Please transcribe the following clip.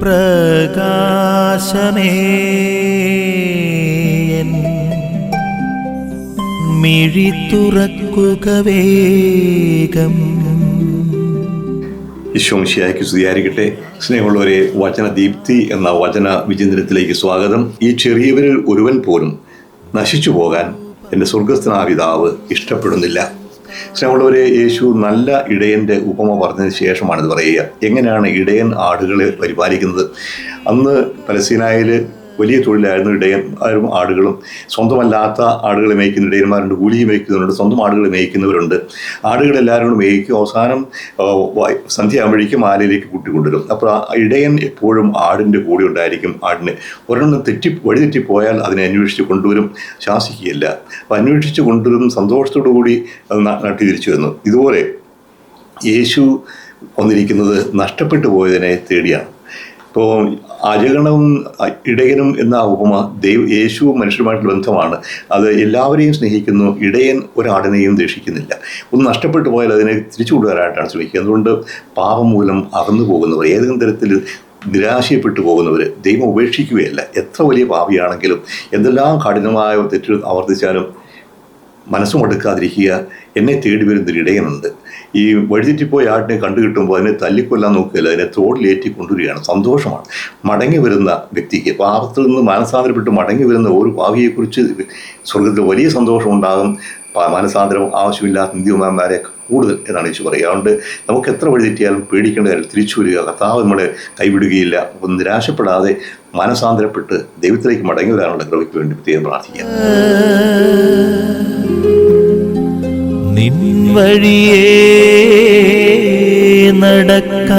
പ്രകാശമേ. മിഴി വേഗം. ഈശോമിശിയായ്ക്ക് സ്തുതിയായിരിക്കട്ടെ. സ്നേഹമുള്ളവരെ വചന ദീപ്തി എന്ന വചന വിചിന്തനത്തിലേക്ക് സ്വാഗതം. ഈ ചെറിയവരിൽ ഒരുവൻ പോലും നശിച്ചു പോകാൻ എന്റെ സ്വർഗസ്ഥനാ പിതാവ് ഇഷ്ടപ്പെടുന്നില്ല. സ്നേഹമുള്ളവരെ യേശു നല്ല ഇടയന്റെ ഉപമ പറഞ്ഞതിന് ശേഷമാണിത് പറയുക. എങ്ങനെയാണ് ഇടയൻ ആടുകളെ പരിപാലിക്കുന്നത്? അന്ന് പലസ്തീനായിൽ വലിയ തൊഴിലായിരുന്നു. ഇടയൻ ആരും ആടുകളും സ്വന്തമല്ലാത്ത ആടുകളെ മേയ്ക്കുന്ന ഇടയന്മാരുണ്ട് കൂലി മേയ്ക്കുന്നവരുണ്ട് സ്വന്തം ആടുകളെ മേയ്ക്കുന്നവരുണ്ട്. ആടുകളെല്ലാവരും കൂടി മേയ്ക്കും അവസാനം സന്ധ്യയാകുമ്പോഴേക്കും ആലയിലേക്ക് കൂട്ടിക്കൊണ്ടുവരും. അപ്പോൾ ഇടയൻ എപ്പോഴും ആടിന്റെ കൂടെ ഉണ്ടായിരിക്കും. ആടിന് ഒരെണ്ണം തെറ്റി വഴിതെറ്റിപ്പോയാൽ അതിനെ അന്വേഷിച്ച് കൊണ്ടുവരും. ശാസിക്കുകയില്ല. അപ്പോൾ അന്വേഷിച്ച് കൊണ്ടുവരും. സന്തോഷത്തോടു കൂടി നാട്ടിൽ തിരിച്ചു വന്നു ഇതുപോലെ യേശു വന്നിരിക്കുന്നത് നഷ്ടപ്പെട്ടു പോയതിനെ തേടിയാണ്. ഇപ്പോൾ അജഗണവും ഇടയനും എന്ന ഉപമ ദൈവ യേശുവും മനുഷ്യരുമായിട്ടുള്ള ബന്ധമാണ്. അത് എല്ലാവരെയും സ്നേഹിക്കുന്നു. ഇടയൻ ഒരാടിനെയും ദേഷിക്കുന്നില്ല ഒന്ന് നഷ്ടപ്പെട്ടു പോയാൽ അതിനെ തിരിച്ചു കൊണ്ടുവരാനായിട്ടാണ് ശ്രമിക്കുക. അതുകൊണ്ട് പാപം മൂലം അകന്നു പോകുന്നവർ ഏതെങ്കിലും തരത്തിൽ നിരാശയപ്പെട്ടു പോകുന്നവർ ദൈവം ഉപേക്ഷിക്കുകയല്ല. എത്ര വലിയ പാപിയാണെങ്കിലും എന്തെല്ലാം കഠിനമായ തെറ്റ് ആവർത്തിച്ചാലും മനസ്സും അടുക്കാതിരിക്കുക എന്നെ തേടി വരുന്നൊരു ഇടയനുണ്ട്. ഈ വഴിതെറ്റിപ്പോയ ആടിനെ കണ്ടു കിട്ടുമ്പോൾ അതിനെ തല്ലിക്കൊല്ലാൻ നോക്കുകയില്ല അതിനെ തോളിലേറ്റി കൊണ്ടുവരികയാണ്. സന്തോഷമാണ്. മടങ്ങി വരുന്ന വ്യക്തിക്ക് പാപത്തിൽ നിന്ന് മാനസാന്തരപ്പെട്ട് മടങ്ങി വരുന്ന ഒരു ഭാവിയെക്കുറിച്ച് സ്വർഗത്തിൽ വലിയ സന്തോഷമുണ്ടാകും മാനസാന്തരം ആവശ്യമില്ലാത്ത നിത്യമാന്മാരെ കൂടുതൽ എന്നാണ് യേശു പറയുക. അതുകൊണ്ട് നമുക്ക് എത്ര വഴി തെറ്റിയാലും പേടിക്കേണ്ട കാര്യം തിരിച്ചു വരിക. കർത്താവ് നമ്മളെ കൈവിടുകയില്ല. അപ്പം നിരാശപ്പെടാതെ മാനസാന്തരപ്പെട്ട് ദൈവത്തിലേക്ക് മടങ്ങി വരാനുള്ള കൃപയ്ക്ക് വേണ്ടി പ്രത്യേകം പ്രാർത്ഥിക്കാം. വഴിയേ നടക്ക